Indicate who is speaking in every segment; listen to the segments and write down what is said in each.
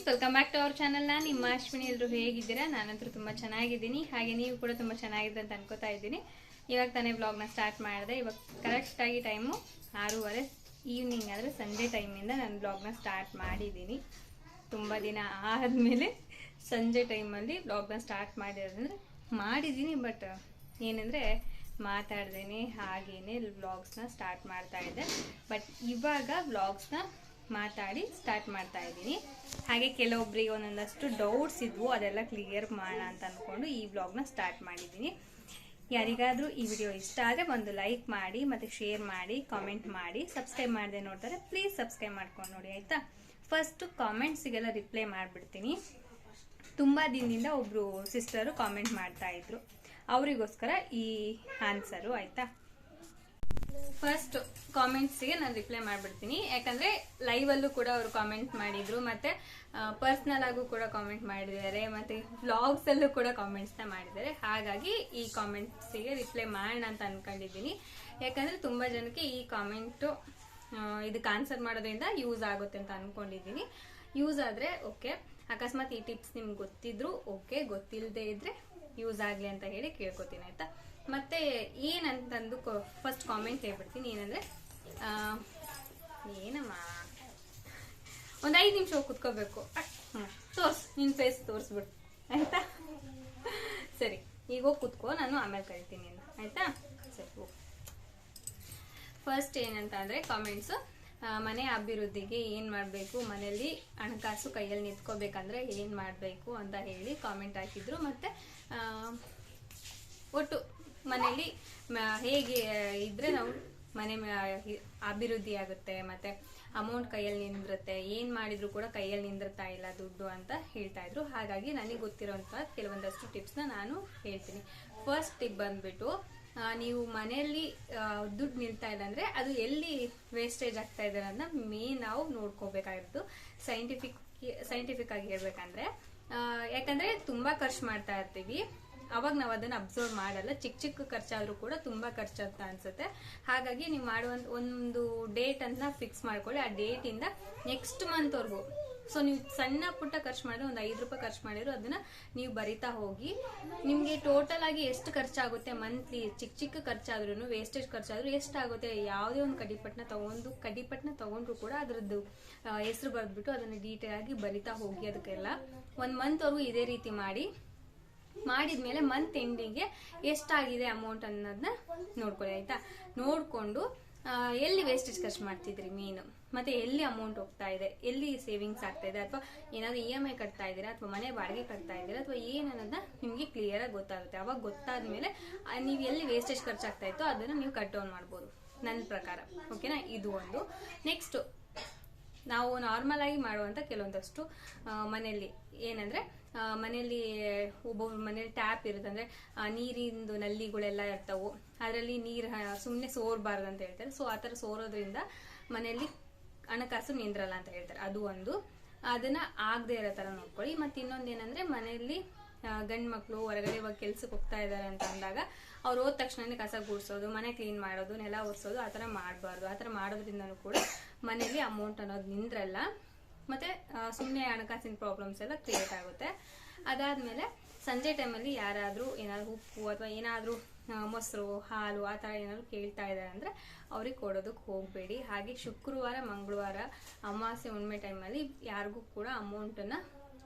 Speaker 1: Friends welcome back to our channel ನಾನು ನಿಮ್ಮ ಅಶ್ವಿನಿ. ಎಲ್ಲರೂ ಹೇಗಿದ್ದೀರಾ? ನಾನಂತೂ ತುಂಬ ಚೆನ್ನಾಗಿದ್ದೀನಿ. ಹಾಗೆ ನೀವು ಕೂಡ ತುಂಬ ಚೆನ್ನಾಗಿದೆ ಅಂತ ಅನ್ಕೋತಾ ಇದ್ದೀನಿ. ಇವಾಗ ತಾನೇ ಬ್ಲಾಗ್ನ ಸ್ಟಾರ್ಟ್ ಮಾಡಿದೆ. ಇವಾಗ ಕರೆಕ್ಟಾಗಿ ಟೈಮು ಆರೂವರೆ ಈವ್ನಿಂಗ್ ಆದರೆ ಸಂಜೆ ಟೈಮಿಂದ ನಾನು ಬ್ಲಾಗ್ನ ಸ್ಟಾರ್ಟ್ ಮಾಡಿದ್ದೀನಿ. ತುಂಬ ದಿನ ಆದಮೇಲೆ ಸಂಜೆ ಟೈಮಲ್ಲಿ ಬ್ಲಾಗ್ನ ಸ್ಟಾರ್ಟ್ ಮಾಡಿರೋದಂದ್ರೆ ಮಾಡಿದ್ದೀನಿ ಬಟ್ ಏನಂದರೆ ಮಾತಾಡ್ದೇನೆ ಹಾಗೇನೆ ವ್ಲಾಗ್ಸ್ನ ಸ್ಟಾರ್ಟ್ ಮಾಡ್ತಾ ಇದ್ದೆ. ಬಟ್ ಇವಾಗ ವ್ಲಾಗ್ಸ್ನ ಮಾತಾಡಿ ಸ್ಟಾರ್ಟ್ ಮಾಡ್ತಾ ಇದ್ದೀನಿ. ಹಾಗೆ ಕೆಲವೊಬ್ಬರಿಗೆ ಒಂದೊಂದಷ್ಟು ಡೌಟ್ಸ್ ಇದ್ವು, ಅದೆಲ್ಲ ಕ್ಲಿಯರ್ ಮಾಡೋಣ ಅಂತ ಅಂದ್ಕೊಂಡು ಈ ವ್ಲಾಗ್ನ ಸ್ಟಾರ್ಟ್ ಮಾಡಿದ್ದೀನಿ. ಯಾರಿಗಾದರೂ ಈ ವಿಡಿಯೋ ಇಷ್ಟ ಆದರೆ ಒಂದು ಲೈಕ್ ಮಾಡಿ, ಮತ್ತು ಶೇರ್ ಮಾಡಿ ಕಾಮೆಂಟ್ ಮಾಡಿ. ಸಬ್ಸ್ಕ್ರೈಬ್ ಮಾಡದೆ ನೋಡ್ತಾರೆ ಪ್ಲೀಸ್ ಸಬ್ಸ್ಕ್ರೈಬ್ ಮಾಡ್ಕೊಂಡು ನೋಡಿ, ಆಯಿತಾ? ಫಸ್ಟು ಕಾಮೆಂಟ್ಸಿಗೆಲ್ಲ ರಿಪ್ಲೈ ಮಾಡಿಬಿಡ್ತೀನಿ. ತುಂಬ ದಿನದಿಂದ ಒಬ್ಬರು ಸಿಸ್ಟರು ಕಾಮೆಂಟ್ ಮಾಡ್ತಾ ಇದ್ರು. ಅವರಿಗೋಸ್ಕರ ಈ ಆನ್ಸರು ಆಯಿತಾ? ಫಸ್ಟ್ ಕಾಮೆಂಟ್ಸ್ಗೆ ನಾನು ರಿಪ್ಲೈ ಮಾಡಿಬಿಡ್ತೀನಿ. ಯಾಕಂದರೆ ಲೈವಲ್ಲೂ ಕೂಡ ಅವರು ಕಾಮೆಂಟ್ ಮಾಡಿದ್ರು, ಮತ್ತು ಪರ್ಸ್ನಲ್ ಆಗು ಕೂಡ ಕಾಮೆಂಟ್ ಮಾಡಿದ್ದಾರೆ, ಮತ್ತು ವ್ಲಾಗ್ಸಲ್ಲೂ ಕೂಡ ಕಾಮೆಂಟ್ಸ್ನ ಮಾಡಿದ್ದಾರೆ. ಹಾಗಾಗಿ ಈ ಕಾಮೆಂಟ್ಸಿಗೆ ರಿಪ್ಲೈ ಮಾಡೋಣ ಅಂತ ಅಂದ್ಕೊಂಡಿದ್ದೀನಿ ಯಾಕಂದರೆ ತುಂಬ ಜನಕ್ಕೆ ಈ ಕಾಮೆಂಟು ಇದಕ್ಕೆ ಆನ್ಸರ್ ಮಾಡೋದ್ರಿಂದ ಯೂಸ್ ಆಗುತ್ತೆ ಅಂತ ಅಂದ್ಕೊಂಡಿದ್ದೀನಿ ಯೂಸ್ ಆದರೆ ಓಕೆ ಅಕಸ್ಮಾತ್ ಈ ಟಿಪ್ಸ್ ನಿಮ್ಗೆ ಗೊತ್ತಿದ್ರು ಓಕೆ ಗೊತ್ತಿಲ್ಲದೆ ಇದ್ರೆ ಯೂಸ್ ಆಗಲಿ ಅಂತ ಹೇಳಿ ಕೇಳ್ಕೊತೀನಿ, ಆಯ್ತಾ? ಮತ್ತೆ ಏನಂತಂದು ಫಸ್ಟ್ ಕಾಮೆಂಟ್ ಹೇಳ್ಬಿಡ್ತೀನಿ. ಏನಂದ್ರೆ ಏನಮ್ಮ? ಒಂದು ಐದು ನಿಮಿಷ ಕುತ್ಕೋಬೇಕು. ತೋರ್ಸ್ ನಿನ್ನ ಫೇಸ್ ತೋರಿಸ್ಬಿಡು. ಆಯ್ತಾ? ಸರಿ, ಈಗ ಹೋಗಿ ಕುತ್ಕೋ, ನಾನು ಆಮೇಲೆ ಕರಿತೀನಿ ಆಯ್ತಾ? ಸರಿ ಫಸ್ಟ್ ಏನಂತ ಅಂದರೆ ಕಾಮೆಂಟ್ಸು ಮನೆ ಅಭಿವೃದ್ಧಿಗೆ ಏನು ಮಾಡಬೇಕು? ಮನೆಯಲ್ಲಿ ಹಣಕಾಸು ಕೈಯಲ್ಲಿ ನಿಂತ್ಕೋಬೇಕಂದ್ರೆ ಏನು ಮಾಡಬೇಕು ಅಂತ ಹೇಳಿ ಕಾಮೆಂಟ್ ಹಾಕಿದ್ರು. ಮತ್ತು ಒಟ್ಟು ಮನೆಯಲ್ಲಿ ಹೇಗೆ ಇದ್ರೆ ನಾವು ಮನೆ ಅಭಿವೃದ್ಧಿ ಆಗುತ್ತೆ, ಮತ್ತೆ ಅಮೌಂಟ್ ಕೈಯಲ್ಲಿ ನಿಂದಿರುತ್ತೆ, ಏನು ಮಾಡಿದ್ರು ಕೂಡ ಕೈಯಲ್ಲಿ ನಿಂದಿರ್ತಾ ಇಲ್ಲ ದುಡ್ಡು ಅಂತ ಹೇಳ್ತಾ ಇದ್ರು. ಹಾಗಾಗಿ ನನಗೆ ಗೊತ್ತಿರುವಂತ ಕೆಲವೊಂದಷ್ಟು ಟಿಪ್ಸ್ನ ನಾನು ಹೇಳ್ತೀನಿ. ಫಸ್ಟ್ ಟಿಪ್ ಬಂದ್ಬಿಟ್ಟು ನೀವು ಮನೆಯಲ್ಲಿ ದುಡ್ಡು ನಿಲ್ತಾ ಇಲ್ಲ ಅಂದ್ರೆ ಅದು ಎಲ್ಲಿ ವೇಸ್ಟೇಜ್ ಆಗ್ತಾ ಇದೆ ಅನ್ನೋದನ್ನ ಮೇನ್ ನಾವು ನೋಡ್ಕೋಬೇಕಾಗಿತ್ತು ಸೈಂಟಿಫಿಕ್ ಸೈಂಟಿಫಿಕ್ ಆಗಿ ಹೇಳ್ಬೇಕಂದ್ರೆ ಯಾಕಂದ್ರೆ ತುಂಬಾ ಖರ್ಚು ಮಾಡ್ತಾ ಇರ್ತೀವಿ. ಅವಾಗ ನಾವು ಅದನ್ನ ಅಬ್ಸರ್ವ್ ಮಾಡಲ್ಲ. ಚಿಕ್ಕ ಚಿಕ್ಕ ಖರ್ಚಾದರೂ ಕೂಡ ತುಂಬಾ ಖರ್ಚು ಅಂತ ಅನ್ಸುತ್ತೆ. ಹಾಗಾಗಿ ನೀವು ಮಾಡುವ ಒಂದು ಡೇಟ್ ಅಂತ ಫಿಕ್ಸ್ ಮಾಡ್ಕೊಳ್ಳಿ. ಆ ಡೇಟ್ ಇಂದ ನೆಕ್ಸ್ಟ್ ಮಂತ್ವರೆಗೂ ವರ್ಗು. ಸೊ ನೀವು ಸಣ್ಣ ಪುಟ್ಟ ಖರ್ಚು ಮಾಡಿದ್ರೆ ಒಂದು ಐದು ರೂಪಾಯಿ ಖರ್ಚು ಮಾಡಿದ್ರು ಅದನ್ನ ನೀವು ಬರಿತಾ ಹೋಗಿ. ನಿಮಗೆ ಟೋಟಲ್ ಆಗಿ ಎಷ್ಟು ಖರ್ಚಾಗುತ್ತೆ ಮಂತ್ಲಿ ಚಿಕ್ಕ ಚಿಕ್ಕ ಖರ್ಚಾದ್ರೂ ವೇಸ್ಟೇಜ್ ಖರ್ಚಾದ್ರೂ ಎಷ್ಟಾಗುತ್ತೆ ಯಾವುದೇ ಒಂದು ಕಡಿಪಟ್ನ ತಗೊಂಡು ಕಡಿಪಟ್ನ ತಗೊಂಡ್ರು ಕೂಡ ಅದರದ್ದು ಹೆಸರು ಬರೆದ್ಬಿಟ್ಟು ಅದನ್ನ ಡೀಟೇಲ್ ಆಗಿ ಬರಿತಾ ಹೋಗಿ ಅದಕ್ಕೆಲ್ಲ. ಒಂದು ಮಂತ್ವರೆಗೂ ಇದೇ ರೀತಿ ಮಾಡಿ. ಮಾಡಿದ್ಮೇಲೆ ಮಂತ್ ಎಂಡಿಗೆ ಎಷ್ಟಾಗಿದೆ ಅಮೌಂಟ್ ಅನ್ನೋದನ್ನ ನೋಡ್ಕೊಳ್ಳಿ, ಆಯ್ತಾ? ನೋಡಿಕೊಂಡು ಎಲ್ಲಿ ವೇಸ್ಟೇಜ್ ಖರ್ಚು ಮಾಡ್ತಿದ್ರಿ ಮೀನು ಮತ್ತೆ ಎಲ್ಲಿ ಅಮೌಂಟ್ ಹೋಗ್ತಾ ಇದೆ? ಎಲ್ಲಿ ಸೇವಿಂಗ್ಸ್ ಆಗ್ತಾ ಇದೆ? ಅಥವಾ ಏನಾದ್ರು ಇ ಎಂ ಐ ಕಟ್ತಾ ಇದ್ದೀರಾ? ಅಥವಾ ಮನೆ ಬಾಡಿಗೆ ಕಟ್ತಾ ಇದ್ದೀರಾ? ಅಥವಾ ಏನು ಅನ್ನೋದನ್ನ ನಿಮಗೆ ಕ್ಲಿಯರ್ ಆಗಿ ಗೊತ್ತಾಗುತ್ತೆ. ಅವಾಗ ಗೊತ್ತಾದ ಮೇಲೆ ನೀವು ಎಲ್ಲಿ ವೇಸ್ಟೇಜ್ ಖರ್ಚಾಗ್ತಾ ಇತ್ತೋ ಅದನ್ನು ನೀವು ಕಟ್ ಡೌನ್ ಮಾಡ್ಬೋದು. ನನ್ನ ಪ್ರಕಾರ. ಓಕೆನಾ ಇದು ಒಂದು. ನೆಕ್ಸ್ಟು ನಾವು ನಾರ್ಮಲ್ ಆಗಿ ಮಾಡುವಂಥ ಕೆಲವೊಂದಷ್ಟು ಮನೆಯಲ್ಲಿ ಏನಂದ್ರೆ ಮನೆಯಲ್ಲಿ ಒಬ್ಬೊಬ್ರ ಮನೇಲಿ ಟ್ಯಾಪ್ ಇರುತ್ತೆ ಅಂದ್ರೆ ನೀರಿಂದು ನಲ್ಲಿಗಳೆಲ್ಲ ಇರ್ತಾವು. ಅದರಲ್ಲಿ ನೀರು ಸುಮ್ಮನೆ ಸೋರ್ಬಾರ್ದು ಅಂತ ಹೇಳ್ತಾರೆ. ಸೊ ಆ ಥರ ಸೋರೋದ್ರಿಂದ ಮನೆಯಲ್ಲಿ ಹಣಕಾಸು ನಿಂದ್ರಲ್ಲ ಅಂತ ಹೇಳ್ತಾರೆ. ಅದು ಒಂದು. ಅದನ್ನ ಆಗದೆ ಇರೋ ಥರ ನೋಡ್ಕೊಳ್ಳಿ. ಮತ್ತೆ ಇನ್ನೊಂದು ಏನಂದ್ರೆ ಮನೆಯಲ್ಲಿ ಗಂಡು ಮಕ್ಕಳು ಹೊರಗಡೆ ಇವಾಗ ಕೆಲ್ಸಕ್ಕೆ ಹೋಗ್ತಾ ಇದ್ದಾರೆ ಅಂತ ಅಂದಾಗ, ಅವ್ರು ಹೋದ ತಕ್ಷಣ ಕಸ ಗುಡಿಸೋದು, ಮನೆ ಕ್ಲೀನ್ ಮಾಡೋದು, ನೆಲ ಒರೆಸೋದು, ಆ ಥರ ಮಾಡಬಾರ್ದು. ಆ ಮಾಡೋದ್ರಿಂದನೂ ಕೂಡ ಮನೆಯಲ್ಲಿ ಅಮೌಂಟ್ ಅನ್ನೋದು ನಿಂದ್ರಲ್ಲ. ಮತ್ತೆ ಸುಮ್ಮನೆ ಹಣಕಾಸಿನ ಪ್ರಾಬ್ಲಮ್ಸ್ ಎಲ್ಲ ಕ್ರಿಯೇಟ್ ಆಗುತ್ತೆ. ಅದಾದ್ಮೇಲೆ ಸಂಜೆ ಟೈಮಲ್ಲಿ ಯಾರಾದರೂ ಏನಾದ್ರೂ ಉಪ್ಪು ಅಥವಾ ಏನಾದರೂ ಮೊಸರು, ಹಾಲು ಆ ಥರ ಏನಾದ್ರು ಕೇಳ್ತಾ ಇದ್ದಾರೆ ಅಂದರೆ ಅವ್ರಿಗೆ ಕೊಡೋದಕ್ಕೆ ಹೋಗಬೇಡಿ. ಹಾಗೆ ಶುಕ್ರವಾರ, ಮಂಗಳವಾರ ಅಮಾವಾಸ್ಯೆ ಹುಣ್ಣಿಮೆ ಟೈಮಲ್ಲಿ ಯಾರಿಗೂ ಕೂಡ ಅಮೌಂಟನ್ನು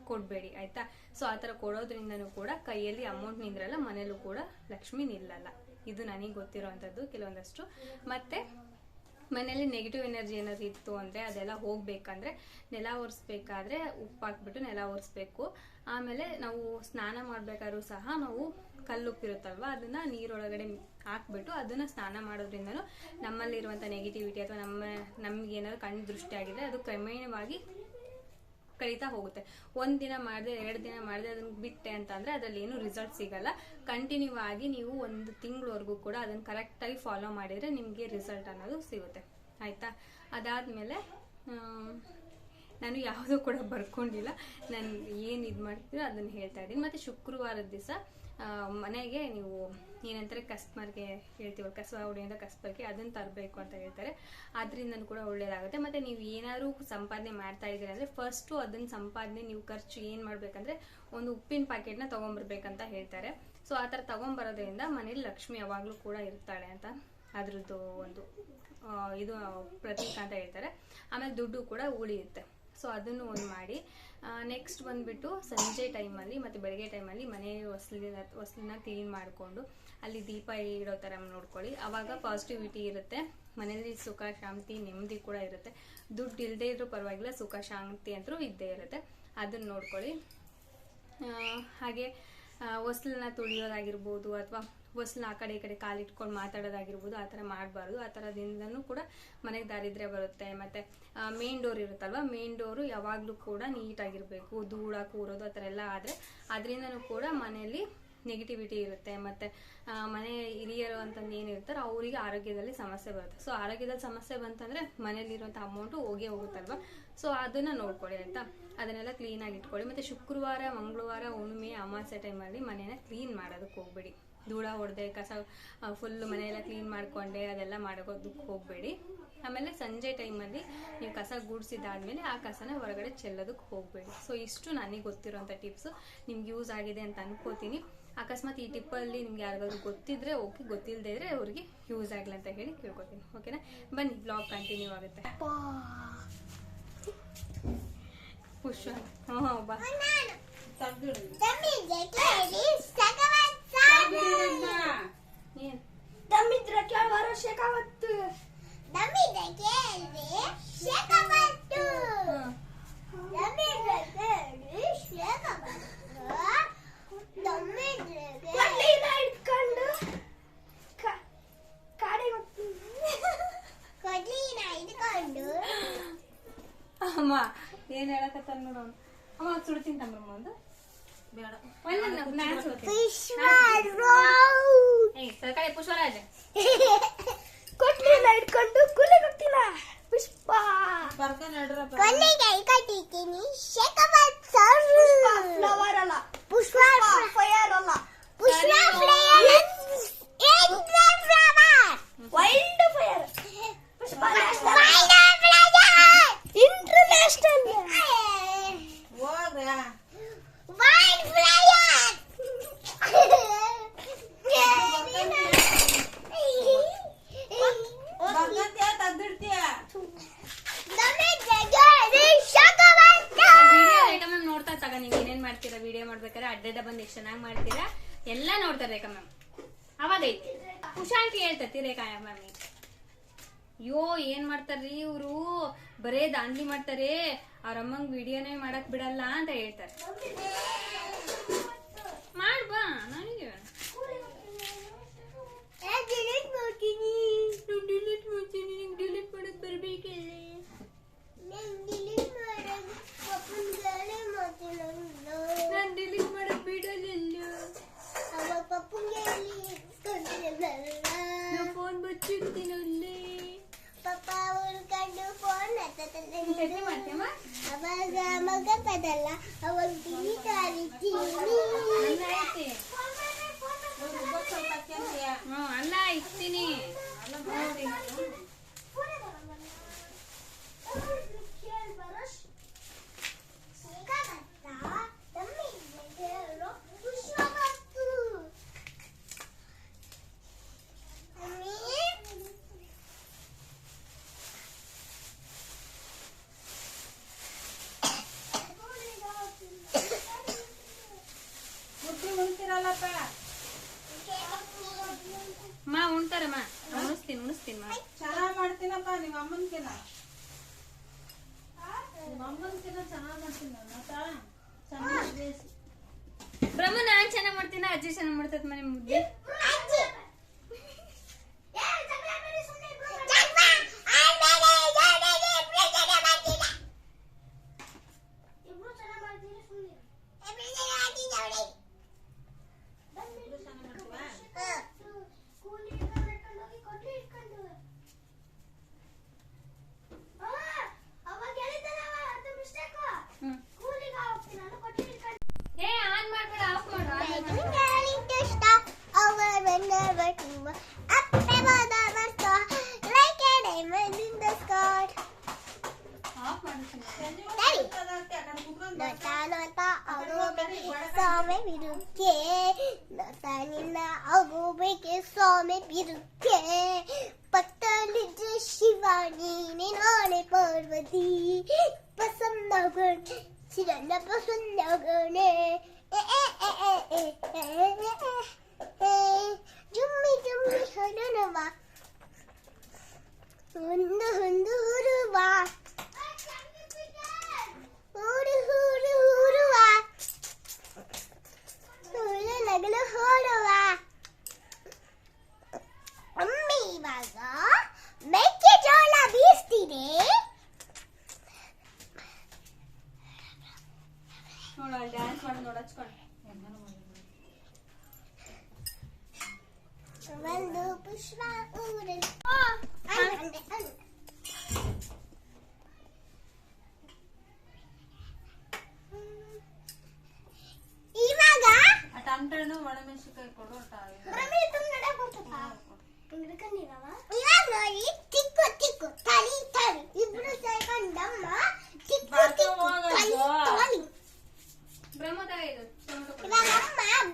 Speaker 1: ಕೊಡಬೇಡಿ, ಆಯ್ತಾ? ಸೊ ಆ ಥರ ಕೊಡೋದ್ರಿಂದನೂ ಕೂಡ ಕೈಯಲ್ಲಿ ಅಮೌಂಟ್ ನಿಂದ್ರಲ್ಲ ಮನೇಲೂ ಕೂಡ ಲಕ್ಷ್ಮಿ ನಿಲ್ಲಲ್ಲ. ಇದು ನನಗೆ ಗೊತ್ತಿರೋವಂಥದ್ದು ಕೆಲವೊಂದಷ್ಟು. ಮತ್ತೆ ಮನೇಲಿ ನೆಗೆಟಿವ್ ಎನರ್ಜಿ ಏನಾದ್ರು ಇತ್ತು ಅಂದರೆ ಅದೆಲ್ಲ ಹೋಗಬೇಕಂದ್ರೆ ನೆಲ ಒರೆಸ್ಬೇಕಾದ್ರೆ ಉಪ್ಪು ಹಾಕ್ಬಿಟ್ಟು ನೆಲ ಒರೆಸ್ಬೇಕು. ಆಮೇಲೆ ನಾವು ಸ್ನಾನ ಮಾಡಬೇಕಾದ್ರೂ ಸಹ ನಾವು ಕಲ್ಲುಪ್ಪಿರುತ್ತಲ್ವ, ಅದನ್ನ ನೀರೊಳಗಡೆ ಹಾಕ್ಬಿಟ್ಟು ಅದನ್ನ ಸ್ನಾನ ಮಾಡೋದ್ರಿಂದನೂ ನಮ್ಮಲ್ಲಿರುವಂಥ ನೆಗೆಟಿವಿಟಿ ಅಥವಾ ನಮ್ಮ, ನಮ್ಗೆ ಏನಾದ್ರು ಕಣ್ಣು ದೃಷ್ಟಿ ಆಗಿದ್ರೆ ಅದು ಕ್ರಮೇಣವಾಗಿ ಕಳೀತಾ ಹೋಗುತ್ತೆ. ಒಂದ್ ದಿನ ಮಾಡಿದೆ, ಎರಡು ದಿನ ಮಾಡಿದೆ ಅದನ್ನ ಬಿಟ್ಟೆ ಅಂತ ಅಂದ್ರೆ ಅದ್ರಲ್ಲಿ ಏನು ರಿಸಲ್ಟ್ ಸಿಗಲ್ಲ. ಕಂಟಿನ್ಯೂ ಆಗಿ ನೀವು ಒಂದು ತಿಂಗಳವರೆಗೂ ಕೂಡ ಅದನ್ನ ಕರೆಕ್ಟಾಗಿ ಫಾಲೋ ಮಾಡಿದ್ರೆ ನಿಮಗೆ ರಿಸಲ್ಟ್ ಅನ್ನೋದು ಸಿಗುತ್ತೆ. ಆಯ್ತಾ? ಅದಾದ್ಮೇಲೆ ನಾನು ಯಾವುದೂ ಕೂಡ ಬರ್ಕೊಂಡಿಲ್ಲ. ನಾನು ಏನು ಇದು ಮಾಡ್ತೀರೋ ಅದನ್ನು ಹೇಳ್ತಾ ಇದ್ದೀನಿ. ಮತ್ತು ಶುಕ್ರವಾರದ ದಿವಸ ಮನೆಗೆ ನೀವು ಏನಂತಾರೆ ಕಸ್ಟಮರ್ಗೆ ಹೇಳ್ತೀವಲ್ಲ ಕಸವ ಹೊಡೆಯಿಂದ ಕಸ್ಬರ್ಗೆ ಅದನ್ನು ತರಬೇಕು ಅಂತ ಹೇಳ್ತಾರೆ. ಅದರಿಂದನೂ ಕೂಡ ಒಳ್ಳೆಯದಾಗುತ್ತೆ ಮತ್ತು ನೀವು ಏನಾದರೂ ಸಂಪಾದನೆ ಮಾಡ್ತಾ ಇದ್ದೀರಿ ಅಂದರೆ ಫಸ್ಟು ಅದನ್ನು ಸಂಪಾದನೆ, ನೀವು ಖರ್ಚು ಏನು ಮಾಡಬೇಕಂದ್ರೆ ಒಂದು ಉಪ್ಪಿನ ಪ್ಯಾಕೆಟ್ನ ತೊಗೊಂಬರ್ಬೇಕಂತ ಹೇಳ್ತಾರೆ. ಸೊ ಆ ಥರ ತೊಗೊಂಬರೋದ್ರಿಂದ ಮನೇಲಿ ಲಕ್ಷ್ಮಿ ಯಾವಾಗಲೂ ಕೂಡ ಇರ್ತಾಳೆ ಅಂತ ಅದರದ್ದು ಒಂದು ಇದು ಪ್ರತೀಕ ಅಂತ ಹೇಳ್ತಾರೆ. ಆಮೇಲೆ ದುಡ್ಡು ಕೂಡ ಉಳಿಯುತ್ತೆ. ಸೊ ಅದನ್ನು ಒಂದು ಮಾಡಿ. ನೆಕ್ಸ್ಟ್ ಬಂದುಬಿಟ್ಟು ಸಂಜೆ ಟೈಮಲ್ಲಿ ಮತ್ತು ಬೆಳಗ್ಗೆ ಟೈಮಲ್ಲಿ ಮನೆ ಹೊಸ್ಲಿನ ಹೊಸ್ಲನ್ನ ಕ್ಲೀನ್ ಮಾಡಿಕೊಂಡು ಅಲ್ಲಿ ದೀಪ ಇಡೋ ಥರ ನೋಡ್ಕೊಳ್ಳಿ. ಆವಾಗ ಪಾಸಿಟಿವಿಟಿ ಇರುತ್ತೆ. ಮನೆಯಲ್ಲಿ ಸುಖ, ಶಾಂತಿ, ನೆಮ್ಮದಿ ಕೂಡ ಇರುತ್ತೆ. ದುಡ್ಡು ಇಲ್ಲದೇ ಇದ್ರೂ ಪರವಾಗಿಲ್ಲ, ಸುಖ, ಶಾಂತಿ ಅಂತೂ ಇದ್ದೇ ಇರುತ್ತೆ. ಅದನ್ನು ನೋಡ್ಕೊಳ್ಳಿ. ಹಾಗೆ ಹೊಸ್ಲನ್ನ ತುಳಿಯೋದಾಗಿರ್ಬೋದು ಅಥವಾ ಹೊಸ್ಲನ್ನ ಆ ಕಡೆ ಈ ಕಡೆ ಕಾಲಿಟ್ಕೊಂಡು ಮಾತಾಡೋದಾಗಿರ್ಬೋದು, ಆ ಥರ ಮಾಡಬಾರ್ದು. ಆ ಥರದಿಂದನೂ ಕೂಡ ಮನೆಗೆ ದಾರಿದ್ರ್ಯ ಬರುತ್ತೆ. ಮತ್ತು ಮೇನ್ ಡೋರ್ ಇರುತ್ತಲ್ವ? ಮೇನ್ ಡೋರು ಯಾವಾಗಲೂ ಕೂಡ ನೀಟಾಗಿರಬೇಕು. ಧೂಳ, ಕೂರೋದು ಆ ಥರ ಎಲ್ಲ ಆದರೆ ಅದರಿಂದನೂ ಕೂಡ ಮನೆಯಲ್ಲಿ ನೆಗೆಟಿವಿಟಿ ಇರುತ್ತೆ. ಮತ್ತು ಮನೆ ಹಿರಿಯರು ಅಂತಂದು ಏನಿರ್ತಾರೆ ಅವರಿಗೆ ಆರೋಗ್ಯದಲ್ಲಿ ಸಮಸ್ಯೆ ಬರುತ್ತೆ. ಸೊ ಆರೋಗ್ಯದಲ್ಲಿ ಸಮಸ್ಯೆ ಬಂತಂದರೆ ಮನೇಲಿರುವಂಥ ಅಮೌಂಟು ಹೋಗೇ ಹೋಗುತ್ತಲ್ವ? ಸೊ ಅದನ್ನು ನೋಡ್ಕೊಳ್ಳಿ, ಆಯಿತಾ? ಅದನ್ನೆಲ್ಲ ಕ್ಲೀನಾಗಿ ಇಟ್ಕೊಳ್ಳಿ. ಮತ್ತು, ಶುಕ್ರವಾರ, ಮಂಗಳವಾರ, ಹುಣ್ಣಿಮೆ, ಅಮಾವಾಸ್ಯೆ ಟೈಮಲ್ಲಿ ಮನೇನ ಕ್ಲೀನ್ ಮಾಡೋದಕ್ಕೆ ಹೋಗಬೇಡಿ. ಧೂಳ ಹೊಡೆದೆ ಕಸ ಫುಲ್ಲು ಮನೆಯೆಲ್ಲ ಕ್ಲೀನ್ ಮಾಡ್ಕೊಂಡೆ ಅದೆಲ್ಲ ಮಾಡೋದಕ್ಕೆ ಹೋಗಬೇಡಿ. ಆಮೇಲೆ ಸಂಜೆ ಟೈಮಲ್ಲಿ ನೀವು ಕಸ ಗುಡಿಸಿದಾದ್ಮೇಲೆ ಆ ಕಸನ ಹೊರಗಡೆ ಚೆಲ್ಲೋದಕ್ಕೆ ಹೋಗಬೇಡಿ. ಸೊ ಇಷ್ಟು ನನಗೆ ಗೊತ್ತಿರೋಂಥ ಟಿಪ್ಸು ನಿಮ್ಗೆ ಯೂಸ್ ಆಗಿದೆ ಅಂತ ಅನ್ಕೋತೀನಿ. ಅಕಸ್ಮಾತ್ ಈ ಟಿಪ್ಪಲ್ಲಿ ನಿಮ್ಗೆ ಯಾರಿಗಾದ್ರು ಗೊತ್ತಿದ್ರೆ ಓಕೆ ಗೊತ್ತಿಲ್ಲದೆ ಇದ್ರೆ ಅವ್ರಿಗೆ ಯೂಸ್ ಆಗಲಿ ಅಂತ ಹೇಳಿ ಕೇಳ್ಕೊತೀನಿ. ಓಕೆನಾ ಬನ್ನಿ ಬ್ಲಾಗ್ ಕಂಟಿನ್ಯೂ ಆಗುತ್ತೆ. ಖುಷಿ ಹ್ಞೂ ಬಾ. ಏನು
Speaker 2: ದಮ್ಮಿದ್ರ ಕೇಳುವಾರ ಶೇಖಾವತ್ತು ಕೊಡ್ಲಿನ ಇಟ್ಕೊಂಡು ಕ- ಕಾಡಿಗೆ ಹೋಗ್ತೀನಿ.
Speaker 1: ಅಮ್ಮ ಏನ್ ಹೇಳಕತ್ತಾನ ನೋಡು ಅವ್ನು. ಅಮ್ಮ ಅದ್ ಸುಡ್ತೀನಿ ತಮ್ಮ ಒಂದು. ಬೇಡ. ನಾನ್ ಸರ್ಕಾರಿ ಪುಷ್ಪರಾಜ.
Speaker 2: ಕೊಡ್ಲಿನ ಇಟ್ಕೊಂಡು ಕೂಲಿಗೆ ಹೋಗ್ತೀನ ಪುಷ್ಪ. ಫ್ಲವರ್ ಅಲ್ಲ
Speaker 3: ಪುಷ್ಪ
Speaker 2: ಫೈರ್ ಅಲ್ಲ
Speaker 3: Pushpa
Speaker 2: wild fire Pushpa international
Speaker 1: video Rekha ma'am ನೋಡ್ತಾ ತಗ ನೀವು ಏನೇನ್ ಮಾಡ್ತೀರಾ ವಿಡಿಯೋ ಮಾಡ್ಬೇಕಾದ್ರೆ ಅಡ್ಡದ ಬಂದು ಎಷ್ಟು ಚೆನ್ನಾಗಿ ಮಾಡ್ತೀರಾ ಎಲ್ಲ ನೋಡ್ತಾರೆ ರೇಖಾ ಮ್ಯಾಮ್ ಅವಾಗ ಐತಿ ಕುಶಾಂತಿ ಹೇಳ್ತತಿ ರೇಖಾ ಮ್ಯಾಮ್ ಅಯ್ಯೋ ಏನ್ ಮಾಡ್ತಾರ್ರಿ ಇವ್ರು ಬರೇ ದಾಂಡ್ಲಿ ಮಾಡ್ತಾರೆ. ಅವ್ರ ಅಮ್ಮಂಗ್ ವಿಡಿಯೋನೇ ಮಾಡಕ್ ಬಿಡಲ್ಲ ಅಂತ ಹೇಳ್ತಾರೆ. ಮಾಡ್ಬಾ ನನಗೆ. ಡಿಲೀಟ್ ಮಾಡ್ತೀನಿ ಡಿಲೀಟ್ ಮಾಡಕ್ ಬರ್ಬೇಕಿಲ್ಲ ನಾನು ಡಿಲೀಟ್ ಮಾಡಕ್ ಬಿಡಲಿಲ್ಲ. ನಾ ಫೋನ್ ಬಚ್ಚಿಡ್ತೀನಲ್ಲೇ
Speaker 3: ಅವಾಗ ಮಗ ಬದಲ್ಲ ಅವಾಗ ತಿಳಿ ಕಾಲಿತೀನಿ
Speaker 1: ಅನ್ನ ಇಕ್ತೀನಿ ನೋಡಿ ಮಾ ಉಣ್ತಾರಮ್ಮ ಉಣಿಸ್ತೀನಿ ಉಣಿಸ್ತೀನಿ ಮಾ
Speaker 4: ಚೆನ್ನಾಗ್ ಮಾಡ್ತೀನಪ್ಪ ನಿಮ್ಮ ಅಮ್ಮನ್ಕಿನ ನಿಮ್ಮ ಅಮ್ಮನ್ಕಿನ ಚೆನ್ನಾಗ್ ಮಾಡ್ತೀನಿ ನಾನು ಆತಾ ಚೆನ್ನಾಗಿ ಬೇಯಿಸಿ
Speaker 1: ಬ್ರಹ್ಮ ನಾನ್ ಚೆನ್ನಾಗ್ ಮಾಡ್ತೀನಿ ಅಜ್ಜಿ ಚೆನ್ನಾಗ್ ಮಾಡ್ತದ ಮನೆ ಮುದ್ದೆ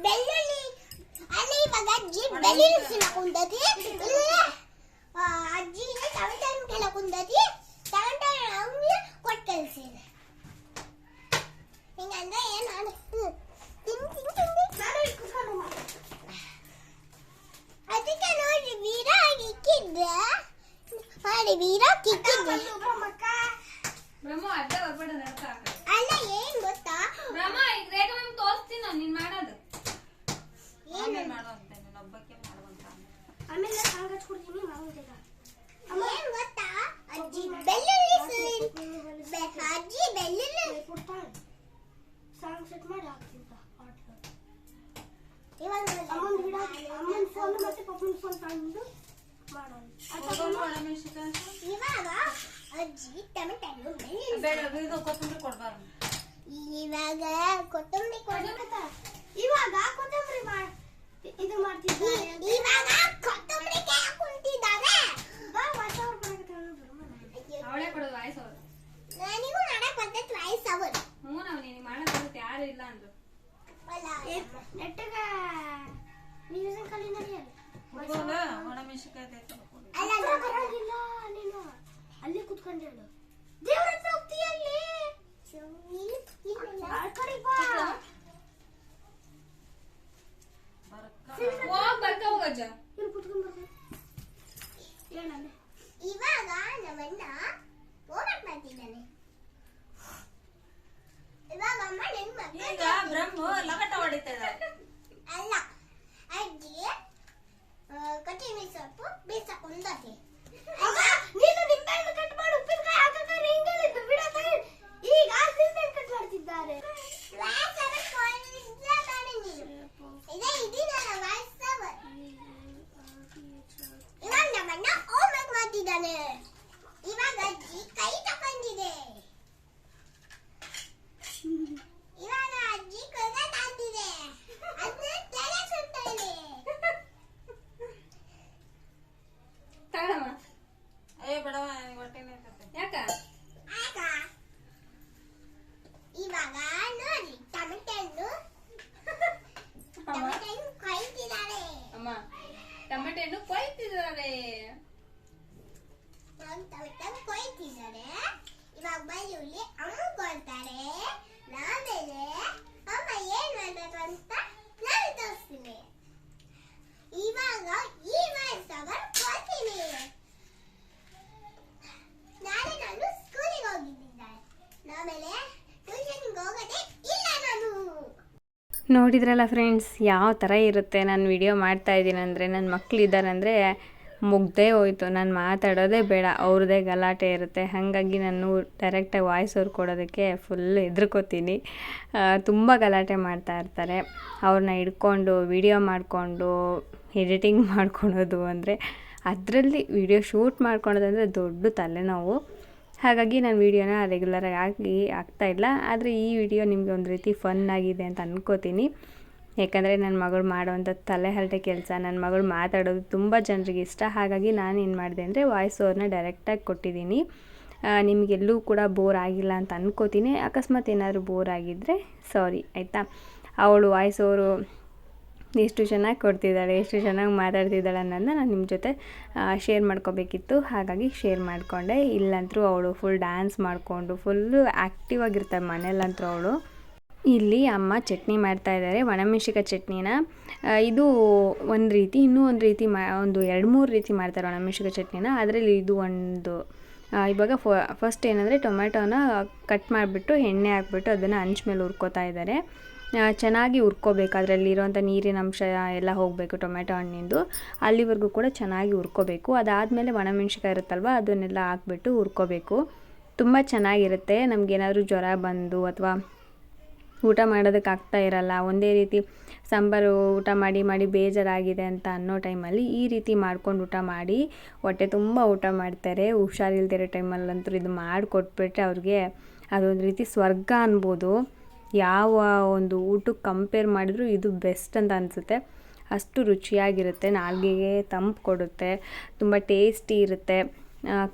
Speaker 3: ಬೆಳ್ಳುಳ್ಳಿ ಅಲ್ಲಿ ಇವಾಗ ಅಜ್ಜಿ ಬೆಳ್ಳುಳ್ಳಿ ತಿನ್ನಕೊಂಡತಿ ಇಲ್ಲಿ ಆ, ಅಜ್ಜಿ ಟೊಮೆಟೊ ಕೆಲಕೊಂಡತಿ ಟೊಮೆಟೊ ಅಂಗಿ ಕೊಟ್ಟು ಕಳ್ಸಿದೆ ಹಿಂಗಂದ್ರೆ ಏನ್ ನಾನು ಹ್ಮ್. ತಿನ್ ತಿನ್ ತಿಂದು ನಾನು ಇಲ್ಲಿ ಕುತ್ಕೊಂಡು ಮಾಡು. ಅದಕ್ಕೆ ನೋಡಿ ವೀರ ಇಕ್ಕಿದ್ದೆ ಮಾಡಿ ವೀರ ಕಿಕ್ಕಿದ್ದೆ
Speaker 1: ಬ್ರಹ್ಮ ಅಡ್ಡ ಬರ್ಬೇಡ ನಡ್ಕ
Speaker 3: ಅಲ್ಲ ಏನ್ ಗೊತ್ತಾ?
Speaker 1: ಬ್ರಹ್ಮ ಈಗ ರೇಖಾ ಮ್ಯಾಮ್ ತೋರಿಸ್ತೀನಿ ನಾನು ನೀನ್ ಮಾಡೋದು.
Speaker 3: ಏನು
Speaker 4: ಆಮೇಲೆ ಮಾಡು ಅಂತೆ ನೀನು ಒಬ್ಬಕ್ಕೆ ಮಾಡುವಂತ.
Speaker 2: ಆಮೇಲೆ ಸಾಂಗ್ ಹಚ್ಕೊಡ್ತೀನಿ ಮಾವಂತೆಗ
Speaker 3: ಏನ್ ಗೊತ್ತಾ? ಅಜ್ಜಿ ಬೆಳ್ಳುಳ್ಳಿ ಸುರಿ- ಬೆ- ಅಜ್ಜಿ ಬೆಳ್ಳುಳ್ಳಿ
Speaker 2: ಕೊಡ್ತಾಳೆ ಸಾಂಗ್ ಸೆಟ್ ಮಾಡಿ ಹಾಕ್ತಿದ್ದ
Speaker 3: ಇವಾಗ ನೋಡಿ.
Speaker 2: ಅಮ್ಮನ ಗಿಡ ಅಮ್ಮನ ಫೋನ್ ಮತ್ತೆ ಪಪ್ಪನ ಫೋನ್ ತಗೊಂಡು.
Speaker 1: ಅವಶ್ಯಕತೆ ಐತೆ
Speaker 3: ಅಲ್ಲಿ
Speaker 2: ಕುತ್ಕೊಂಡು
Speaker 3: ಹಣ್ಣು ಕೊಯ್ತಿದ್ದಾರೆ. ಇವಾಗ ಬೆಳ್ಳುಳ್ಳಿ ಅಮ್ಮ ಕೊಡ್ತಾರೆ. ಆಮೇಲೆ ಅಮ್ಮ ಏನ್ ಮಾಡ್ಬೇಕು ಅಂತ ನಾನು ತೋರಿಸ್ತೀನಿ. ಇವಾಗ ಈ ವಯಸ್ಸವರು ಕೊಡ್ತೀನಿ ನಾಳೆ ನಾನು ಸ್ಕೂಲಿಗೆ ಹೋಗಿದ್ದಿದ್ದಾರೆ ಆಮೇಲೆ ಟ್ಯೂಷನ್ಗೆ ಹೋಗೋದೇ ಇಲ್ಲ ನಾನು.
Speaker 1: ನೋಡಿದ್ರಲ್ಲ ಫ್ರೆಂಡ್ಸ್ ಯಾವ ಥರ ಇರುತ್ತೆ? ನಾನು ವಿಡಿಯೋ ಮಾಡ್ತಾ ಇದ್ದೀನಿ ಅಂದರೆ ನನ್ನ ಮಕ್ಕಳಿದ್ದಾರೆ ಅಂದರೆ ಮುಗ್ದೇ ಹೋಯ್ತು. ನಾನು ಮಾತಾಡೋದೇ ಬೇಡ ಅವ್ರದ್ದೇ ಗಲಾಟೆ ಇರುತ್ತೆ. ಹಾಗಾಗಿ ನಾನು ಡೈರೆಕ್ಟಾಗಿ ವಾಯ್ಸ್ ಅವ್ರು ಕೊಡೋದಕ್ಕೆ ಫುಲ್ ಹೆದ್ರಕೋತೀನಿ. ತುಂಬ ಗಲಾಟೆ ಮಾಡ್ತಾ ಇರ್ತಾರೆ. ಅವ್ರನ್ನ ಹಿಡ್ಕೊಂಡು ವಿಡಿಯೋ ಮಾಡಿಕೊಂಡು ಎಡಿಟಿಂಗ್ ಮಾಡ್ಕೊಳೋದು ಅಂದರೆ ಅದರಲ್ಲಿ ವಿಡಿಯೋ ಶೂಟ್ ಮಾಡ್ಕೊಳೋದಂದರೆ ದೊಡ್ಡ ತಲೆನೋವು. ಹಾಗಾಗಿ ನಾನು ವೀಡಿಯೋನ ರೆಗ್ಯುಲರಾಗಿ ಆಗ್ತಾಯಿಲ್ಲ ಆದರೆ ಈ ವಿಡಿಯೋ ನಿಮಗೆ ಒಂದು ರೀತಿ ಫನ್ ಆಗಿದೆ ಅಂತ ಅನ್ಕೋತೀನಿ. ಯಾಕಂದರೆ ನನ್ನ ಮಗಳು ಮಾಡುವಂಥ ತಲೆಹರಟೆ ಕೆಲಸ ನನ್ನ ಮಗಳು ಮಾತಾಡೋದು ತುಂಬ ಜನರಿಗೆ ಇಷ್ಟ. ಹಾಗಾಗಿ ನಾನು ಏನು ಮಾಡಿದೆ ಅಂದರೆ ವಾಯ್ಸ್ ಓವರ್ನ ಡೈರೆಕ್ಟಾಗಿ ಕೊಟ್ಟಿದ್ದೀನಿ. ನಿಮಗೆಲ್ಲೂ ಕೂಡ ಬೋರ್ ಆಗಿಲ್ಲ ಅಂತ ಅನ್ಕೋತೀನಿ. ಅಕಸ್ಮಾತ್ ಏನಾದರೂ ಬೋರ್ ಆಗಿದ್ದರೆ ಸಾರಿ ಆಯಿತಾ? ಅವಳು ವಾಯ್ಸ್ ಓವರು ಎಷ್ಟು ಚೆನ್ನಾಗಿ ಕೊಡ್ತಿದ್ದಾಳೆ, ಎಷ್ಟು ಚೆನ್ನಾಗಿ ಮಾತಾಡ್ತಿದ್ದಾಳೆ ಅನ್ನೋದನ್ನ ನಾನು ನಿಮ್ಮ ಜೊತೆ ಶೇರ್ ಮಾಡ್ಕೋಬೇಕಿತ್ತು. ಹಾಗಾಗಿ ಶೇರ್ ಮಾಡಿಕೊಂಡೆ. ಇಲ್ಲಂತರೂ ಅವಳು ಫುಲ್ ಡ್ಯಾನ್ಸ್ ಮಾಡಿಕೊಂಡು ಫುಲ್ಲು ಆ್ಯಕ್ಟಿವ್ ಆಗಿರ್ತಾಳೆ ಮನೇಲಂತರೂ ಅವಳು. ಇಲ್ಲಿ ಅಮ್ಮ ಚಟ್ನಿ ಮಾಡ್ತಾ ಇದ್ದಾರೆ ಒಣಮೆಣಸಿಕ ಚಟ್ನಿನ. ಇದು ಒಂದು ರೀತಿ, ಇನ್ನೂ ಒಂದು ರೀತಿ ಮಾ, ಒಂದು ಎರಡು ಮೂರು ರೀತಿ ಮಾಡ್ತಾರೆ ಒಣಮೆಣಸಿಕ ಚಟ್ನಿನ. ಅದರಲ್ಲಿ ಇದು ಒಂದು ಇವಾಗ ಫ ಫಸ್ಟ್ ಏನಂದರೆ ಟೊಮೆಟೊನ ಕಟ್ ಮಾಡಿಬಿಟ್ಟು, ಎಣ್ಣೆ ಹಾಕ್ಬಿಟ್ಟು ಅದನ್ನು ಹಂಚ್ ಮೇಲೆ ಹುರ್ಕೋತಾ ಇದ್ದಾರೆ. ಚೆನ್ನಾಗಿ ಹುರ್ಕೋಬೇಕು ಅದರಲ್ಲಿರೋಂಥ ನೀರಿನ ಅಂಶ ಎಲ್ಲ ಹೋಗಬೇಕು ಟೊಮೆಟೊ ಹಣ್ಣಿಂದು. ಅಲ್ಲಿವರೆಗೂ ಕೂಡ ಚೆನ್ನಾಗಿ ಹುರ್ಕೋಬೇಕು. ಅದಾದಮೇಲೆ ಒಣಮೆಣ್ಸಿಕಾಯಿ ಇರುತ್ತಲ್ವ, ಅದನ್ನೆಲ್ಲ ಹಾಕ್ಬಿಟ್ಟು ಹುರ್ಕೋಬೇಕು. ತುಂಬ ಚೆನ್ನಾಗಿರುತ್ತೆ ನಮಗೇನಾದ್ರೂ ಜ್ವರ ಬಂದು ಅಥವಾ ಊಟ ಮಾಡೋದಕ್ಕೆ ಆಗ್ತಾ ಇರಲ್ಲ. ಒಂದೇ ರೀತಿ ಸಾಂಬಾರು ಊಟ ಮಾಡಿ ಮಾಡಿ ಬೇಜಾರಾಗಿದೆ ಅಂತ ಅನ್ನೋ ಟೈಮಲ್ಲಿ ಈ ರೀತಿ ಮಾಡ್ಕೊಂಡು ಊಟ ಮಾಡಿ ಹೊಟ್ಟೆ ತುಂಬ ಊಟ ಮಾಡ್ತಾರೆ. ಹುಷಾರಿಲ್ದಿರೋ ಟೈಮಲ್ಲಂತೂ ಇದು ಮಾಡಿಕೊಟ್ಬಿಟ್ರೆ ಅವ್ರಿಗೆ ಅದೊಂದು ರೀತಿ ಸ್ವರ್ಗ ಅನ್ಬೋದು. ಯಾವ ಒಂದು ಊಟಕ್ಕೆ ಕಂಪೇರ್ ಮಾಡಿದ್ರು ಇದು ಬೆಸ್ಟ್ ಅಂತ ಅನಿಸುತ್ತೆ. ಅಷ್ಟು ರುಚಿಯಾಗಿರುತ್ತೆ, ನಾಲ್ಗೆಗೆ ತಂಪು ಕೊಡುತ್ತೆ, ತುಂಬ ಟೇಸ್ಟಿ ಇರುತ್ತೆ.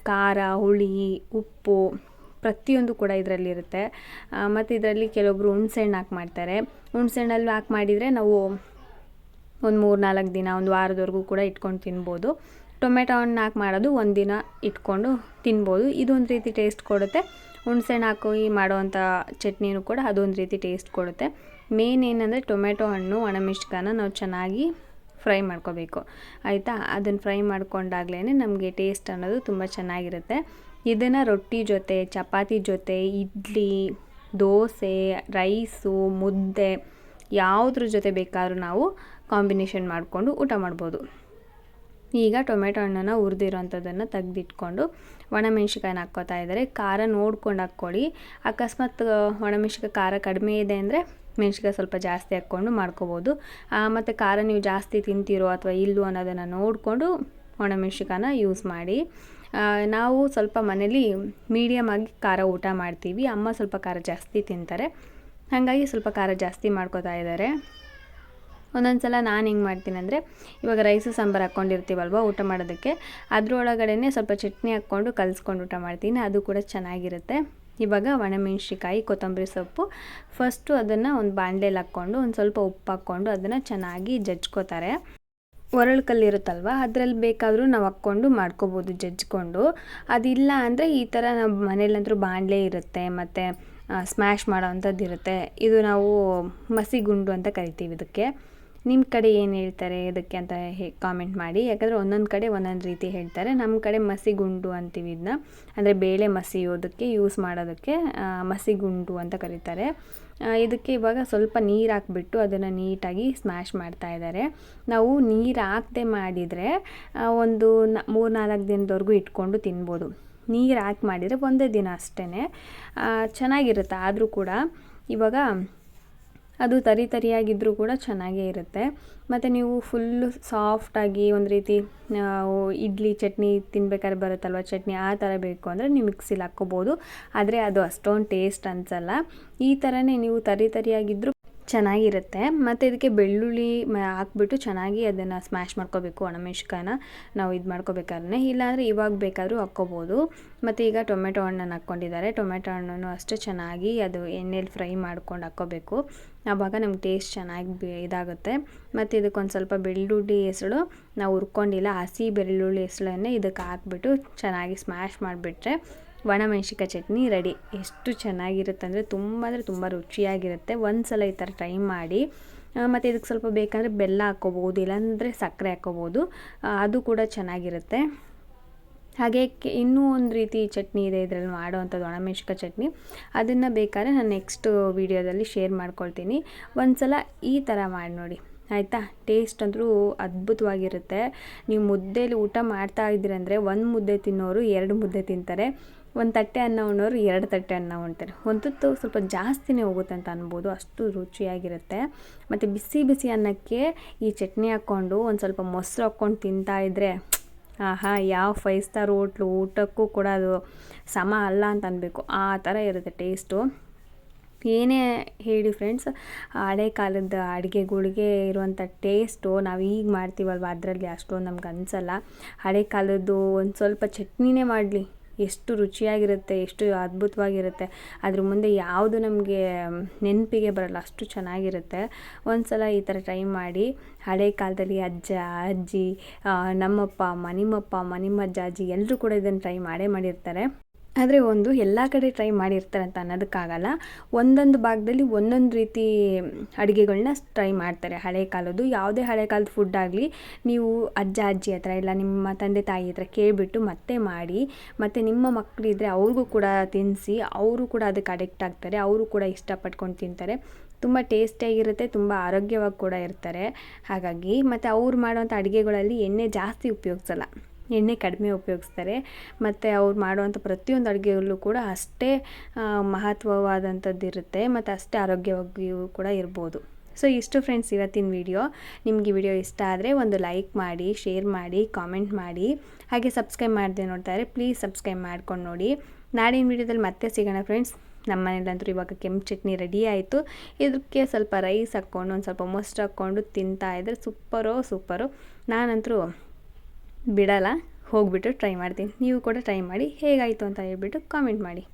Speaker 1: ಖಾರ, ಹುಳಿ, ಉಪ್ಪು ಪ್ರತಿಯೊಂದು ಕೂಡ ಇದರಲ್ಲಿರುತ್ತೆ ಮತ್ತು ಇದರಲ್ಲಿ ಕೆಲವೊಬ್ಬರು ಹುಣ್ಸೆಹಣ್ಣು ಹಾಕಿ ಮಾಡ್ತಾರೆ. ಹುಣ್ಸೆಹಣ್ಣಲ್ಲಿ ಹಾಕಿ ಮಾಡಿದರೆ ನಾವು ಒಂದು ಮೂರು ನಾಲ್ಕು ದಿನ, ಒಂದು ವಾರದವರೆಗೂ ಕೂಡ ಇಟ್ಕೊಂಡು ತಿನ್ಬೋದು. ಟೊಮೆಟೊ ಹಣ್ಣು ಹಾಕಿ ಮಾಡೋದು ಒಂದು ದಿನ ಇಟ್ಕೊಂಡು ತಿನ್ಬೋದು. ಇದೊಂದು ರೀತಿ ಟೇಸ್ಟ್ ಕೊಡುತ್ತೆ. ಹುಣ್ಸೆಹಣ್ಣು ಹಾಕಿ ಮಾಡುವಂಥ ಚಟ್ನಿನೂ ಕೂಡ ಅದೊಂದು ರೀತಿ ಟೇಸ್ಟ್ ಕೊಡುತ್ತೆ. ಮೇನ್ ಏನಂದರೆ ಟೊಮೆಟೊ ಹಣ್ಣು ಒಣಮೆಣ್ಸಿಕಾಯನ್ನ ನಾವು ಚೆನ್ನಾಗಿ ಫ್ರೈ ಮಾಡ್ಕೋಬೇಕು. ಆಯಿತಾ? ಅದನ್ನು ಫ್ರೈ ಮಾಡ್ಕೊಂಡಾಗ್ಲೇ ನಮಗೆ ಟೇಸ್ಟ್ ಅನ್ನೋದು ತುಂಬ ಚೆನ್ನಾಗಿರುತ್ತೆ. ಇದನ್ನು ರೊಟ್ಟಿ ಜೊತೆ, ಚಪಾತಿ ಜೊತೆ, ಇಡ್ಲಿ, ದೋಸೆ, ರೈಸು, ಮುದ್ದೆ ಯಾವುದ್ರ ಜೊತೆ ಬೇಕಾದರೂ ನಾವು ಕಾಂಬಿನೇಷನ್ ಮಾಡಿಕೊಂಡು ಊಟ ಮಾಡ್ಬೋದು. ಈಗ ಟೊಮೆಟೊ ಹಣ್ಣನ್ನು ಹುರಿದಿರೋಂಥದ್ದನ್ನು ತೆಗ್ದಿಟ್ಕೊಂಡು ಒಣಮೆಣ್ಸಿಕಾಯಿನ ಹಾಕ್ಕೋತಾ ಇದ್ದಾರೆ. ಖಾರ ನೋಡ್ಕೊಂಡು ಹಾಕ್ಕೊಳ್ಳಿ. ಅಕಸ್ಮಾತ್ ಒಣಮೆಣ್ಸಿಕಾಯಿ ಖಾರ ಕಡಿಮೆ ಇದೆ ಅಂದರೆ ಮೆಣ್ಸಿಕಾಯಿ ಸ್ವಲ್ಪ ಜಾಸ್ತಿ ಹಾಕ್ಕೊಂಡು ಮಾಡ್ಕೋಬೋದು. ಮತ್ತು ಖಾರ ನೀವು ಜಾಸ್ತಿ ತಿಂತೀರೋ ಅಥವಾ ಇಲ್ಲೋ ಅನ್ನೋದನ್ನು ನೋಡಿಕೊಂಡು ಒಣಮೆಣ್ಸಿಕಾಯನ್ನ ಯೂಸ್ ಮಾಡಿ. ನಾವು ಸ್ವಲ್ಪ ಮನೇಲಿ ಮೀಡಿಯಮ್ ಆಗಿ ಖಾರ ಊಟ ಮಾಡ್ತೀವಿ. ಅಮ್ಮ ಸ್ವಲ್ಪ ಖಾರ ಜಾಸ್ತಿ ತಿಂತಾರೆ. ಹಾಗಾಗಿ ಸ್ವಲ್ಪ ಖಾರ ಜಾಸ್ತಿ ಮಾಡ್ಕೋತಾ ಇದ್ದಾರೆ. ಒಂದೊಂದು ಸಲ ನಾನು ಹೆಂಗೆ ಮಾಡ್ತೀನಿ ಅಂದರೆ, ಇವಾಗ ರೈಸು ಸಾಂಬಾರು ಹಾಕ್ಕೊಂಡಿರ್ತೀವಲ್ವ ಊಟ ಮಾಡೋದಕ್ಕೆ ಅದರೊಳಗಡೆ ಸ್ವಲ್ಪ ಚಟ್ನಿ ಹಾಕ್ಕೊಂಡು ಕಲಿಸ್ಕೊಂಡು ಊಟ ಮಾಡ್ತೀನಿ. ಅದು ಕೂಡ ಚೆನ್ನಾಗಿರುತ್ತೆ. ಇವಾಗ ಒಣಮೆಣ್ಸಿಕಾಯಿ ಕೊತ್ತಂಬರಿ ಸೊಪ್ಪು ಫಸ್ಟು ಅದನ್ನು ಒಂದು ಬಾಣಲೆಯಲ್ಲಿ ಹಾಕ್ಕೊಂಡು, ಒಂದು ಸ್ವಲ್ಪ ಉಪ್ಪು ಹಾಕ್ಕೊಂಡು ಅದನ್ನು ಚೆನ್ನಾಗಿ ಜಜ್ಕೋತಾರೆ. ಒರಳು ಕಲ್ಲಿರುತ್ತಲ್ವ ಅದರಲ್ಲಿ ಬೇಕಾದರೂ ನಾವು ಹಾಕ್ಕೊಂಡು ಮಾಡ್ಕೋಬೋದು ಜಜ್ಜಿಕೊಂಡು ಅದಿಲ್ಲ ಅಂದರೆ ಈ ಥರ ನಮ್ಮ ಮನೇಲಂತರೂ ಬಾಣಲೆ ಇರುತ್ತೆ, ಮತ್ತು ಸ್ಮ್ಯಾಶ್ ಮಾಡೋ ಅಂಥದ್ದು ಇರುತ್ತೆ ಇದು ನಾವು ಮಸಿ ಗುಂಡು ಅಂತ ಕರಿತೀವಿ ಇದಕ್ಕೆ. ನಿಮ್ಮ ಕಡೆ ಏನು ಹೇಳ್ತಾರೆ ಇದಕ್ಕೆ ಅಂತ ಹೇ ಕಾಮೆಂಟ್ ಮಾಡಿ. ಯಾಕಂದರೆ ಒಂದೊಂದು ಕಡೆ ಒಂದೊಂದು ರೀತಿ ಹೇಳ್ತಾರೆ. ನಮ್ಮ ಕಡೆ ಮಸಿಗುಂಡು ಅಂತೀವಿ ಇದನ್ನ ಅಂದರೆ ಬೇಳೆ ಮಸಿಯೋದಕ್ಕೆ ಯೂಸ್ ಮಾಡೋದಕ್ಕೆ ಮಸಿಗುಂಡು ಅಂತ ಕರೀತಾರೆ. ಇದಕ್ಕೆ ಇವಾಗ ಸ್ವಲ್ಪ ನೀರು ಹಾಕ್ಬಿಟ್ಟು ಅದನ್ನು ನೀಟಾಗಿ ಸ್ಮ್ಯಾಶ್ ಮಾಡ್ತಾ ಇದ್ದಾರೆ ನಾವು ನೀರು ಹಾಕದೆ ಮಾಡಿದರೆ ಒಂದು ಮೂರು ನಾಲ್ಕು ದಿನದವರೆಗೂ ಇಟ್ಕೊಂಡು ತಿನ್ಬೋದು. ನೀರು ಹಾಕಿ ಮಾಡಿದರೆ ಒಂದೇ ದಿನ ಅಷ್ಟೇ ಚೆನ್ನಾಗಿರುತ್ತೆ. ಆದರೂ ಕೂಡ ಇವಾಗ ಅದು ತರಿ ತರಿಯಾಗಿದ್ದರೂ ಕೂಡ ಚೆನ್ನಾಗೇ ಇರುತ್ತೆ. ಮತ್ತು ನೀವು ಫುಲ್ಲು ಸಾಫ್ಟಾಗಿ ಒಂದು ರೀತಿ ಇಡ್ಲಿ ಚಟ್ನಿ ತಿನ್ಬೇಕಾದ್ರೆ ಬರುತ್ತಲ್ವ? ಚಟ್ನಿ ಆ ಥರ ಬೇಕು ಅಂದರೆ ನೀವು ಮಿಕ್ಸಿಲಿ ಹಾಕ್ಕೋಬೋದು. ಆದರೆ ಅದು ಅಷ್ಟೊಂದು ಟೇಸ್ಟ್ ಅನ್ಸಲ್ಲ. ಈ ಥರನೇ ನೀವು ತರಿ ತರಿಯಾಗಿದ್ದರೂ ಚೆನ್ನಾಗಿರುತ್ತೆ. ಮತ್ತು ಇದಕ್ಕೆ ಬೆಳ್ಳುಳ್ಳಿ ಹಾಕ್ಬಿಟ್ಟು ಚೆನ್ನಾಗಿ ಅದನ್ನು ಸ್ಮ್ಯಾಶ್ ಮಾಡ್ಕೋಬೇಕು ಒಣಮೆಣ್ಸಿಕಾಯನ್ನ ನಾವು ಇದು ಮಾಡ್ಕೋಬೇಕಾದ್ರೆ ಇಲ್ಲಾಂದರೆ ಇವಾಗ ಬೇಕಾದರೂ ಹಾಕ್ಕೋಬೋದು. ಮತ್ತು ಈಗ ಟೊಮೆಟೊ ಹಣ್ಣನ್ನು ಹಾಕ್ಕೊಂಡಿದ್ದಾರೆ. ಟೊಮೆಟೊ ಹಣ್ಣನ್ನು ಅಷ್ಟೇ ಚೆನ್ನಾಗಿ ಅದು ಎಣ್ಣೆಲಿ ಫ್ರೈ ಮಾಡ್ಕೊಂಡು ಹಾಕ್ಕೋಬೇಕು. ಆವಾಗ ನಮ್ಗೆ ಟೇಸ್ಟ್ ಚೆನ್ನಾಗಿ ಇದಾಗುತ್ತೆ. ಮತ್ತು ಇದಕ್ಕೊಂದು ಸ್ವಲ್ಪ ಬೆಳ್ಳುಳ್ಳಿ ಹೆಸಳು, ನಾವು ಹುರ್ಕೊಂಡಿಲ್ಲ ಹಸಿ ಬೆಳ್ಳುಳ್ಳಿ ಹೆಸಳನ್ನೇ ಇದಕ್ಕೆ ಹಾಕ್ಬಿಟ್ಟು ಚೆನ್ನಾಗಿ ಸ್ಮ್ಯಾಶ್ ಮಾಡಿಬಿಟ್ರೆ ಒಣಮೆಣ್ಸಿಕಾಯಿ ಚಟ್ನಿ ರೆಡಿ. ಎಷ್ಟು ಚೆನ್ನಾಗಿರುತ್ತೆ ಅಂದರೆ ತುಂಬ ಅಂದರೆ ತುಂಬ ರುಚಿಯಾಗಿರುತ್ತೆ. ಒಂದು ಸಲ ಈ ಥರ ಟ್ರೈ ಮಾಡಿ. ಮತ್ತು ಇದಕ್ಕೆ ಸ್ವಲ್ಪ ಬೇಕಾದರೆ ಬೆಲ್ಲ ಹಾಕ್ಕೋಬೋದು, ಇಲ್ಲಾಂದರೆ ಸಕ್ಕರೆ ಹಾಕ್ಕೋಬೋದು. ಅದು ಕೂಡ ಚೆನ್ನಾಗಿರುತ್ತೆ. ಹಾಗೆ ಇನ್ನೂ ಒಂದು ರೀತಿ ಚಟ್ನಿ ಇದೆ ಇದರಲ್ಲಿ ಮಾಡೋವಂಥದ್ದು ಒಣಮೆಣ್ಸಿಕಾಯಿ ಚಟ್ನಿ. ಅದನ್ನು ಬೇಕಾದ್ರೆ ನಾನು ನೆಕ್ಸ್ಟ್ ವೀಡಿಯೋದಲ್ಲಿ ಶೇರ್ ಮಾಡ್ಕೊಳ್ತೀನಿ. ಒಂದು ಸಲ ಈ ಥರ ಮಾಡಿ ನೋಡಿ. ಆಯಿತಾ? ಟೇಸ್ಟ್ ಅಂತೂ ಅದ್ಭುತವಾಗಿರುತ್ತೆ. ನೀವು ಮುದ್ದೆಯಲ್ಲಿ ಊಟ ಮಾಡ್ತಾ ಇದ್ದೀರಂದರೆ ಒಂದು ಮುದ್ದೆ ತಿನ್ನೋರು ಎರಡು ಮುದ್ದೆ ತಿಂತಾರೆ. ಒಂದು ತಟ್ಟೆ ಅನ್ನ ಉಣ್ಣೋರು ಎರಡು ತಟ್ಟೆ ಅನ್ನ ಉಣ್ತಾರೆ. ಒಂದು ತುತ್ತು ಸ್ವಲ್ಪ ಜಾಸ್ತಿನೇ ಹೋಗುತ್ತೆ ಅಂತ ಅನ್ಬೋದು. ಅಷ್ಟು ರುಚಿಯಾಗಿರುತ್ತೆ. ಮತ್ತು ಬಿಸಿ ಬಿಸಿ ಅನ್ನಕ್ಕೆ ಈ ಚಟ್ನಿ ಹಾಕ್ಕೊಂಡು ಒಂದು ಸ್ವಲ್ಪ ಮೊಸರು ಹಾಕ್ಕೊಂಡು ತಿಂತಾ ಇದ್ದರೆ ಆಹಾ, ಯಾವ ಫೈವ್ ಸ್ಟಾರ್ ಹೋಟ್ಲು, ಊಟಕ್ಕೂ ಕೂಡ ಅದು ಸಮ ಅಲ್ಲ ಅಂತ ಅನ್ಬೇಕು. ಆ ಥರ ಇರುತ್ತೆ ಟೇಸ್ಟು. ಏನೇ ಹೇಳಿ ಫ್ರೆಂಡ್ಸ್ ಹಳೆ ಕಾಲದ ಅಡುಗೆಗಳಿಗೆ ಇರುವಂಥ ಟೇಸ್ಟು ನಾವು ಈಗ ಮಾಡ್ತೀವಲ್ವ? ಅದರಲ್ಲಿ ಅಷ್ಟೊಂದು ನಮ್ಗೆ ಅನಿಸಲ್ಲ. ಹಳೆ ಕಾಲದ್ದು ಒಂದು ಸ್ವಲ್ಪ ಚಟ್ನಿನೇ ಮಾಡಲಿ. ಎಷ್ಟು ರುಚಿಯಾಗಿರುತ್ತೆ, ಎಷ್ಟು ಅದ್ಭುತವಾಗಿರುತ್ತೆ, ಅದ್ರ ಮುಂದೆ ಯಾವುದು ನಮಗೆ ನೆನಪಿಗೆ ಬರಲ್ಲ, ಅಷ್ಟು ಚೆನ್ನಾಗಿರುತ್ತೆ. ಒಂದು ಸಲ ಈ ಥರ ಟ್ರೈ ಮಾಡಿ. ಹಳೆ ಕಾಲದಲ್ಲಿ ಅಜ್ಜ, ಅಜ್ಜಿ ನಮ್ಮಪ್ಪ, ಮನಿಮಪ್ಪ ಅಜ್ಜ ಅಜ್ಜಿ ಎಲ್ಲರೂ ಕೂಡ ಇದನ್ನು ಟ್ರೈ ಮಾಡೇ ಮಾಡಿರ್ತಾರೆ. ಆದರೆ ಒಂದು ಎಲ್ಲ ಕಡೆ ಟ್ರೈ ಮಾಡಿರ್ತಾರೆ ಅಂತ ಅನ್ನೋದಕ್ಕಾಗಲ್ಲ. ಒಂದೊಂದು ಭಾಗದಲ್ಲಿ ಒಂದೊಂದು ರೀತಿ ಅಡುಗೆಗಳನ್ನ ಟ್ರೈ ಮಾಡ್ತಾರೆ. ಹಳೆ ಕಾಲದ್ದು ಯಾವುದೇ ಹಳೆ ಕಾಲದ ಫುಡ್ ಆಗಲಿ ನೀವು ಅಜ್ಜ, ಅಜ್ಜಿ ಹತ್ರ ಇಲ್ಲ ನಿಮ್ಮ ತಂದೆ, ತಾಯಿ ಹತ್ರ ಕೇಳಿಬಿಟ್ಟು ಮತ್ತೆ ಮಾಡಿ, ಮತ್ತು ನಿಮ್ಮ ಮಕ್ಕಳಿದ್ರೆ ಅವ್ರಿಗೂ ಕೂಡ ತಿನ್ನಿಸಿ ಅವರು ಕೂಡ ಅದಕ್ಕೆ ಅಡಿಕ್ಟ್ ಆಗ್ತಾರೆ, ಅವರು ಕೂಡ ಇಷ್ಟಪಟ್ಕೊಂಡು ತಿಂತಾರೆ. ತುಂಬ ಟೇಸ್ಟಿಯಾಗಿರುತ್ತೆ ತುಂಬ ಆರೋಗ್ಯವಾಗಿ ಕೂಡ ಇರ್ತಾರೆ. ಹಾಗಾಗಿ ಮತ್ತು ಅವ್ರು ಮಾಡುವಂಥ ಅಡುಗೆಗಳಲ್ಲಿ ಎಣ್ಣೆ ಜಾಸ್ತಿ ಉಪಯೋಗಿಸಲ್ಲ. ಎಣ್ಣೆ ಕಡಿಮೆ ಉಪಯೋಗಿಸ್ತಾರೆ. ಮತ್ತು ಅವ್ರು ಮಾಡುವಂಥ ಪ್ರತಿಯೊಂದು ಅಡುಗೆಯಲ್ಲೂ ಕೂಡ ಅಷ್ಟೇ ಮಹತ್ವವಾದಂಥದ್ದು ಇರುತ್ತೆ. ಮತ್ತು ಅಷ್ಟೇ ಆರೋಗ್ಯವಾಗಿಯೂ ಕೂಡ ಇರ್ಬೋದು. ಸೊ ಇಷ್ಟು ಫ್ರೆಂಡ್ಸ್ ಇವತ್ತಿನ ವಿಡಿಯೋ ನಿಮಗೆ ವಿಡಿಯೋ ಇಷ್ಟ ಆದರೆ ಒಂದು ಲೈಕ್ ಮಾಡಿ ಶೇರ್ ಮಾಡಿ ಕಾಮೆಂಟ್ ಮಾಡಿ. ಹಾಗೆ ಸಬ್ಸ್ಕ್ರೈಬ್ ಮಾಡಿದೆ ನೋಡ್ತಾರೆ ಪ್ಲೀಸ್ ಸಬ್ಸ್ಕ್ರೈಬ್ ಮಾಡ್ಕೊಂಡು ನೋಡಿ. ನಾಡಿನ ವಿಡಿಯೋದಲ್ಲಿ ಮತ್ತೆ ಸಿಗೋಣ ಫ್ರೆಂಡ್ಸ್ ನಮ್ಮ ಮನೇಲಂತೂ ಇವಾಗ ಕೆಂಪು ಚಟ್ನಿ ರೆಡಿ ಆಯಿತು. ಇದಕ್ಕೆ ಸ್ವಲ್ಪ ರೈಸ್ ಹಾಕ್ಕೊಂಡು, ಒಂದು ಸ್ವಲ್ಪ ಮೊಸರು ಹಾಕ್ಕೊಂಡು ತಿಂತಾ ಇದ್ರೆ ಸೂಪರೋ ಸೂಪರು ನಾನಂತರೂ ಬಿಡಲ್ಲ ಹೋಗಿಬಿಟ್ಟು ಟ್ರೈ ಮಾಡ್ತೀನಿ. ನೀವು ಕೂಡ ಟ್ರೈ ಮಾಡಿ ಹೇಗಾಯಿತು ಅಂತ ಹೇಳ್ಬಿಟ್ಟು ಕಾಮೆಂಟ್ ಮಾಡಿ.